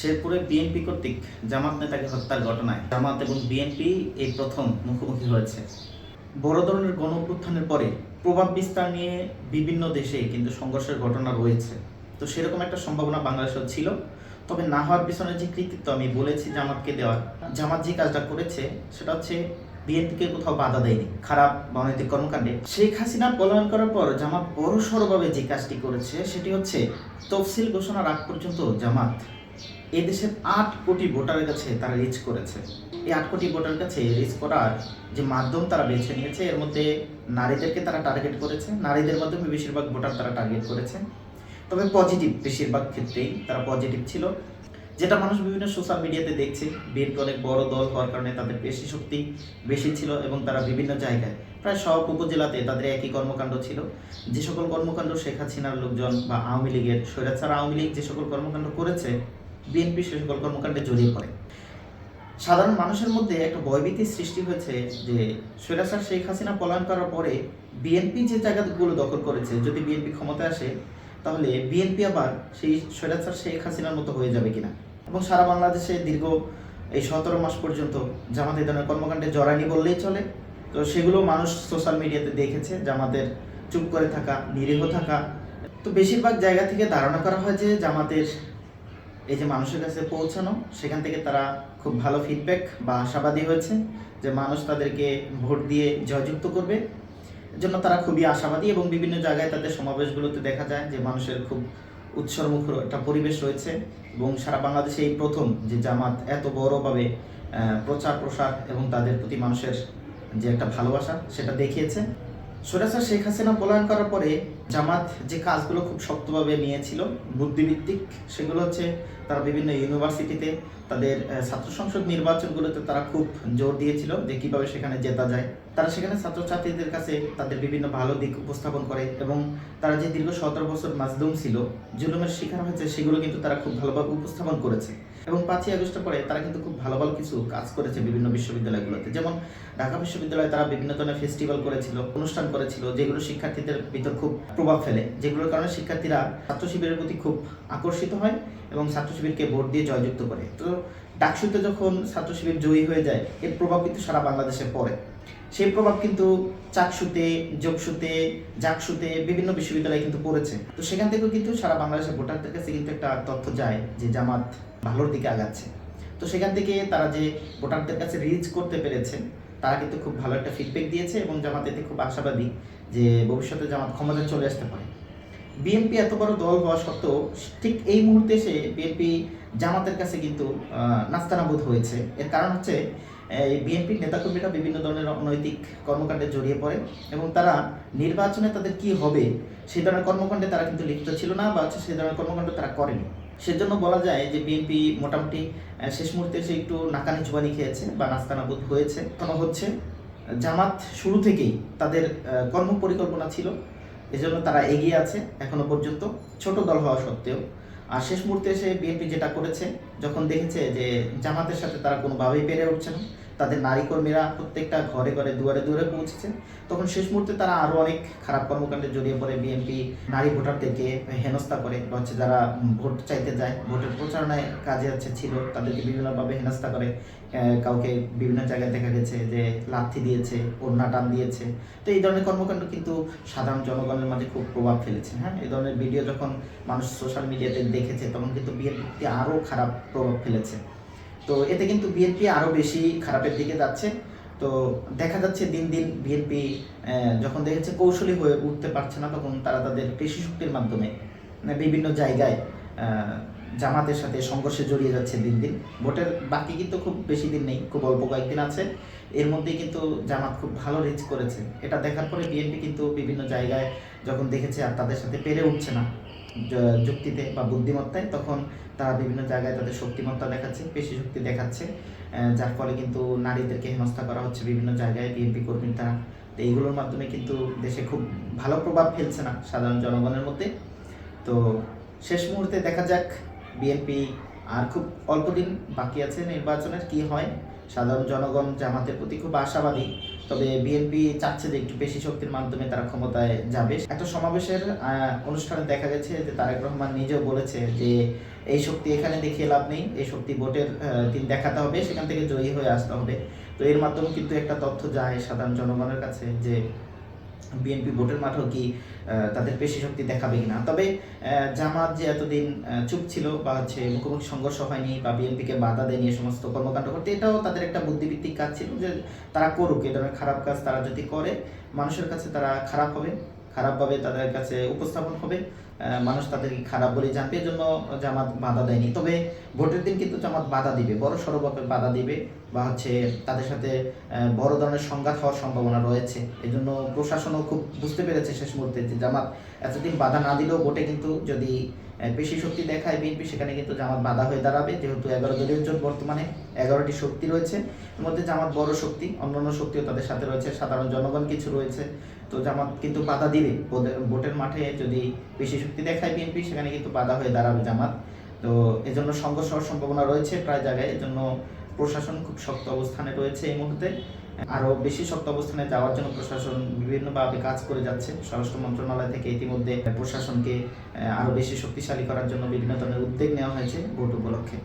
শেরপুরে বিএনপি কর্তৃক জামাত নেতাকে হত্যার ঘটনায় জামাত এবং বিএনপি এই প্রথম মুখোমুখি হয়েছে। বড় ধরনের গণ অভ্যুত্থানের পরে প্রভাব বিস্তার নিয়ে বিভিন্ন দেশে কিন্তু সংঘর্ষের ঘটনা রয়েছে। তো সেরকম একটা সম্ভাবনা বাংলাদেশেও ছিল। তবে না হওয়ার পিছনে যে কৃতিত্ব আমি বলেছি জামাতকে দেওয়ার, জামাত যে কাজটা করেছে সেটা হচ্ছে বিএনপিকে কোথাও বাধা দেয়নি, খারাপ বা অনৈতিক কর্মকাণ্ডে। শেখ হাসিনা পলায়ন করার পর জামাত বড় সড়ভাবে যে কাজটি করেছে সেটি হচ্ছে তফসিল ঘোষণার আগ পর্যন্ত জামাত এদেশের আট কোটি ভোটারের কাছে তারা রিচ করেছে। এই আট কোটি ভোটারের কাছে রিচ করার যে মাধ্যম তারা বেছে নিয়েছে, এর মধ্যে নারীদেরকে তারা টার্গেট করেছে। নারীদের মাধ্যমে বেশিরভাগ ভোটার তারা টার্গেট করেছে। তবে পজিটিভ বেশিরভাগ ক্ষেত্রেই তারা পজিটিভ ছিল। যেটা মানুষ বিভিন্ন সোশ্যাল মিডিয়াতে দেখছে। বিএনপি অনেক বড় দল হওয়ার কারণে তাদের পেশি শক্তি বেশি ছিল এবং তারা বিভিন্ন জায়গায়, প্রায় সব উপজেলাতে তাদের একই কর্মকাণ্ড ছিল। যে সকল কর্মকাণ্ড শেখ হাসিনার লোকজন বা আওয়ামী লীগের স্বৈরাচার আওয়ামী লীগ যে সকল কর্মকাণ্ড করেছে বিএনপি সকল কর্মকাণ্ডে জড়িয়ে পড়ে। সাধারণ মানুষের মধ্যে একটা ভয়ভীতির সৃষ্টি হয়েছে যে স্বৈরাচার শেখ হাসিনা পলায়ন করার পরে বিএনপি যে জায়গাগুলো দখল করেছে, যদি বিএনপি ক্ষমতায় আসে, তাহলে বিএনপি আবার সেই স্বৈরাচার শেখ হাসিনার মতো হয়ে যাবে কিনা? এবং সারা বাংলাদেশে দীর্ঘ এই সতেরো মাস পর্যন্ত জামাত এই ধরনের কর্মকাণ্ডে জড়ানি বললেই চলে। তো সেগুলো মানুষ সোশ্যাল মিডিয়াতে দেখেছে, জামাতের চুপ করে থাকা, নিরীহ থাকা। তো বেশিরভাগ জায়গা থেকে ধারণা করা হয় যে জামাতের এই যে মানুষের কাছে পৌঁছানো, সেখান থেকে তারা খুব ভালো ফিডব্যাক বা আশাবাদী হয়েছে যে মানুষ তাদেরকে ভোট দিয়ে জয়যুক্ত করবে। জন্য তারা খুবই আশাবাদী এবং বিভিন্ন জায়গায় তাদের সমাবেশগুলোতে দেখা যায় যে মানুষের খুব উৎসর্মুখর একটা পরিবেশ রয়েছে এবং সারা বাংলাদেশে এই প্রথম যে জামাত এত বড়ভাবে প্রচার প্রসার এবং তাদের প্রতি মানুষের যে একটা ভালোবাসা, সেটা দেখিয়েছে। সৈরাসার শেখ হাসিনা পলায়ন করার পরে জামাত যে কাজগুলো খুব শক্তভাবে নিয়েছিল বুদ্ধিভিত্তিক সেগুলো হচ্ছে তারা বিভিন্ন ইউনিভার্সিটিতে, তাদের ছাত্র সংসদ নির্বাচনগুলোতে তারা খুব জোর দিয়েছিল যে কীভাবে সেখানে জেতা যায়। তারা সেখানে ছাত্রছাত্রীদের কাছে তাদের বিভিন্ন ভালো দিক উপস্থাপন করে এবং তারা যে দীর্ঘ সতেরো বছর মাজলুম ছিল, জুলুমের শিকার হয়েছে, সেগুলো কিন্তু তারা খুব ভালোভাবে উপস্থাপন করেছে। এবং পাঁচই আগস্টের পরে তারা কিন্তু খুব ভালো ভালো কিছু কাজ করেছে বিভিন্ন বিশ্ববিদ্যালয়গুলোতে। যেমন ঢাকা বিশ্ববিদ্যালয়ে তারা বিভিন্ন ধরনের ফেস্টিভ্যাল করেছিল, অনুষ্ঠান করেছিল, যেগুলো শিক্ষার্থীদের ভিতর খুব প্রভাব ফেলে, যেগুলোর কারণে শিক্ষার্থীরা ছাত্র শিবিরের প্রতি খুব আকর্ষিত হয় এবং ছাত্র শিবিরকে ভোট দিয়ে জয়যুক্ত করে। তো ডাকসুতে যখন ছাত্র শিবির জয়ী হয়ে যায়, এর প্রভাব কিন্তু সারা বাংলাদেশে পড়ে। সেই প্রভাব কিন্তু চাকসুতে, যোগসুতে জাকসুতে বিভিন্ন বিশ্ববিদ্যালয়ে কিন্তু পড়েছে। তো সেখান থেকেও কিন্তু সারা বাংলাদেশের ভোটারদের কাছে কিন্তু একটা তথ্য যায় যে জামাত ভালোর দিকে আগাচ্ছে। তো সেখান থেকে তারা যে ভোটারদের কাছে রিচ করতে পেরেছে তারা কিন্তু খুব ভালো একটা ফিডব্যাক দিয়েছে এবং জামাত এতে খুব আশাবাদী যে ভবিষ্যতে জামাত ক্ষমতায় চলে আসতে পারে। বিএনপি এত বড় দল হওয়া সত্ত্বেও ঠিক এই মুহূর্তে এসে বিএনপি জামাতের কাছে কিন্তু আহ, নাস্তানাবুদ হয়েছে। এর কারণ হচ্ছে এই বিএনপির নেতাকর্মীরা বিভিন্ন ধরনের অনৈতিক কর্মকাণ্ডে জড়িয়ে পড়ে এবং তারা নির্বাচনে তাদের কি হবে সেই ধরনের কর্মকাণ্ডে তারা কিন্তু লিপ্ত ছিল না বা হচ্ছে সেই ধরনের কর্মকাণ্ড তারা করেনি। সেজন্য বলা যায় যে বিএনপি মোটামুটি শেষ মুহূর্তে এসে একটু নাকানি চুবানি খেয়েছে বা নাস্তানাবুদ হয়েছে। তখন হচ্ছে। জামাত শুরু থেকেই তাদের কর্ম পরিকল্পনা ছিল। এজন্য তারা এগিয়ে আছে এখনও পর্যন্ত। ছোট দল হওয়া সত্ত্বেও। আর শেষ মুহূর্তে এসে বিএনপি যেটা করেছে, যখন দেখেছে যে জামাতের সাথে তারা কোনোভাবেই পেরে উঠছে না তাদের নারী কর্মীরা প্রত্যেকটা ঘরে ঘরে দুয়ারে দুয়ারে পৌঁছেছেন। তখন শেষ মুহূর্তে তারা আরও অনেক খারাপ কর্মকাণ্ডে জড়িয়ে পড়ে। বিএনপি নারী ভোটারদেরকে হেনস্থা করে হচ্ছে যারা ভোট চাইতে যায়, ভোটের প্রচারণায় কাজে হচ্ছে ছিল, তাদেরকে বিভিন্নভাবে হেনস্থা করে। কাউকে বিভিন্ন জায়গায় দেখা গেছে যে লাথি দিয়েছে, ওড়না টান দিয়েছে। তো এই ধরনের কর্মকাণ্ড কিন্তু সাধারণ জনগণের মাঝে খুব প্রভাব ফেলেছে। হ্যাঁ এই ধরনের ভিডিও যখন মানুষ সোশ্যাল মিডিয়াতে দেখেছে, তখন কিন্তু বিএনপি আরও খারাপ প্রভাব ফেলেছে। তো এতে কিন্তু বিএনপি আরও বেশি খারাপের দিকে যাচ্ছে। তো দেখা যাচ্ছে দিন দিন বিএনপি যখন দেখেছে কৌশলী হয়ে উঠতে পারছে না, তখন তারা তাদের পেশি শক্তির মাধ্যমে মানে বিভিন্ন জায়গায় জামাতের সাথে সংঘর্ষে জড়িয়ে যাচ্ছে দিন দিন। ভোটের বাকি কিন্তু খুব বেশি দিন নেই, খুব অল্প কয়েকদিন আছে। এর মধ্যেই কিন্তু জামাত খুব ভালো রিচ করেছে। এটা দেখার পরে বিএনপি কিন্তু বিভিন্ন জায়গায় যখন দেখেছে আর তাদের সাথে পেরে উঠছে না যুক্তিতে বা বুদ্ধিমত্তায়, তখন তারা বিভিন্ন জায়গায় তাদের শক্তিমত্তা দেখাচ্ছে, পেশি শক্তি দেখাচ্ছে যার ফলে কিন্তু নারীদেরকে হেনস্থা করা হচ্ছে বিভিন্ন জায়গায় বিএনপি কর্মীর তারা তো এইগুলোর মাধ্যমে কিন্তু দেশে খুব ভালো প্রভাব ফেলছে না সাধারণ জনগণের মধ্যে। তো শেষ মুহূর্তে দেখা যাক বিএনপি আর খুব অল্প দিন বাকি আছে নির্বাচনের, কি হয়। সাধারণ জনগণ জামাতের প্রতি খুব আশাবাদী। তবে বিএনপি চাচ্ছে যে একটু বেশি শক্তির মাধ্যমে তারা ক্ষমতায় যাবে। একটা সমাবেশের অনুষ্ঠানে দেখা গেছে যে তারেক রহমান নিজেও বলেছে যে এই শক্তি এখানে দেখিয়ে লাভ নেই, এই শক্তি ভোটের দিন দেখাতে হবে, সেখান থেকে জয়ী হয়ে আসতে হবে। তো এর মাধ্যমে কিন্তু একটা তথ্য যায় সাধারণ জনগণের কাছে যে বিএনপি ভোটের মাঠেও কি তাদের পেশি শক্তি দেখাবে কিনা? তবে জামাত যে এতদিন চুপ ছিল বা হচ্ছে মুখোমুখি সংঘর্ষ হয়নি বা বিএনপিকে বাধা দেয়নি এ সমস্ত কর্মকাণ্ড করতে, এটাও তাদের একটা বুদ্ধিভিত্তিক কাজ ছিল যে তারা করুক, এ ধরনের খারাপ কাজ তারা যদি করে, মানুষের কাছে তারা খারাপ হবে, খারাপভাবে তাদের কাছে উপস্থাপন হবে। মানুষ তাদেরকে খারাপ বলে জানবে জন্য জামাত বাধা দেয়নি। তবে ভোটের দিন কিন্তু জামাত বাধা দিবে, বড় সড়ভাবে বাধা দিবে বা হচ্ছে তাদের সাথে বড় ধরনের সংঘাত হওয়ার সম্ভাবনা রয়েছে। এই জন্য প্রশাসনও খুব বুঝতে পেরেছে শেষ মুহূর্তে যে জামাত এতদিন বাধা না দিলেও ভোটে কিন্তু যদি পেশি শক্তি দেখায় বিএনপি, সেখানে কিন্তু জামাত বাধা হয়ে দাঁড়াবে। যেহেতু এগারো দলীয় জোট বর্তমানে এগারোটি শক্তি রয়েছে। এর মধ্যে জামাত বড় শক্তি, অন্যান্য শক্তিও তাদের সাথে রয়েছে। সাধারণ জনগণ কিছু রয়েছে। তো জামাত কিন্তু বাধা দিবে। ভোটে- ভোটের মাঠে যদি বেশি শক্তি দেখায় বিএনপি, সেখানে কিন্তু বাধা হয়ে দাঁড়াবে জামাত। তো এজন্য সংঘর্ষ হওয়ার সম্ভাবনা রয়েছে প্রায় জায়গায়। এজন্য প্রশাসন খুব শক্ত অবস্থানে রয়েছে এই মুহূর্তে। আরও বেশি শক্ত অবস্থানে যাওয়ার জন্য প্রশাসন বিভিন্নভাবে কাজ করে যাচ্ছে। স্বরাষ্ট্র মন্ত্রণালয় থেকে ইতিমধ্যে প্রশাসনকে আরও বেশি শক্তিশালী করার জন্য বিভিন্ন ধরনের উদ্যোগ নেওয়া হয়েছে ভোট উপলক্ষে।